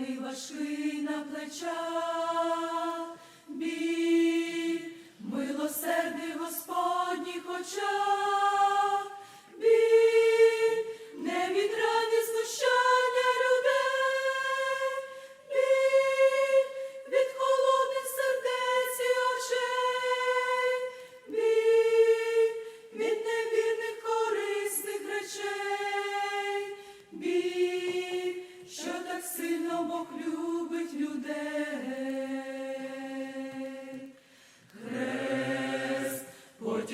Важкий на плечах,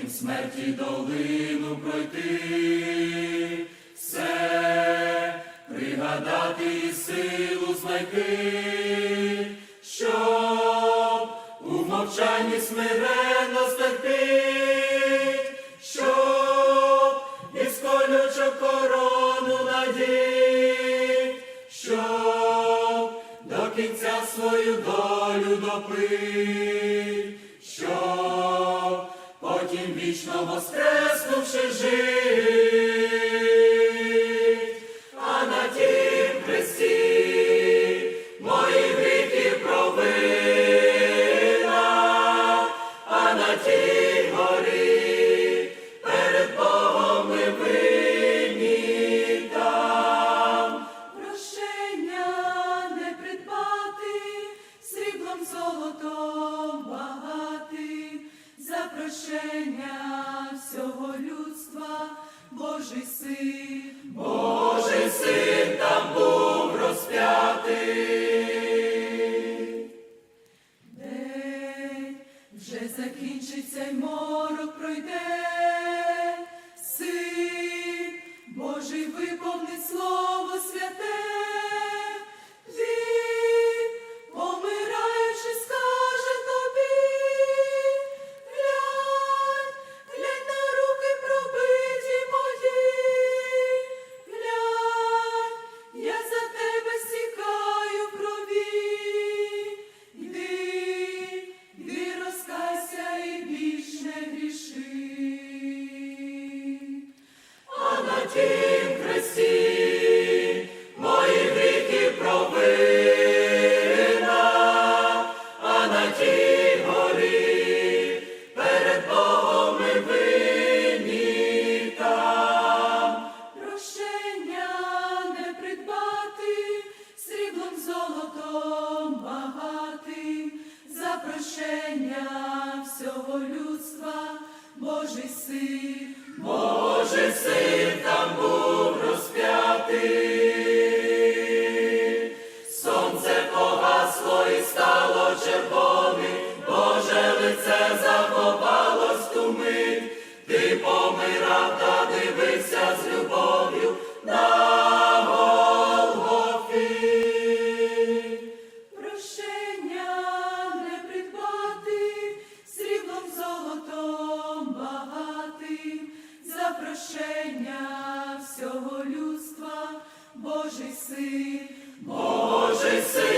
потім смерті долину пройти, все пригадати і силу знайти, щоб у мовчанні смиренно стерпіть, щоб із колючок корону надіть, щоб до кінця свою долю допить, потім за всього людства, Божий син, Божий син там був розп'ятий. День вже закінчиться й морок пройде, Не придбати, сріблом золотом багатим, за прощення всього людства, Божий син, Божий син прощення всього людства, Божий син, Божий син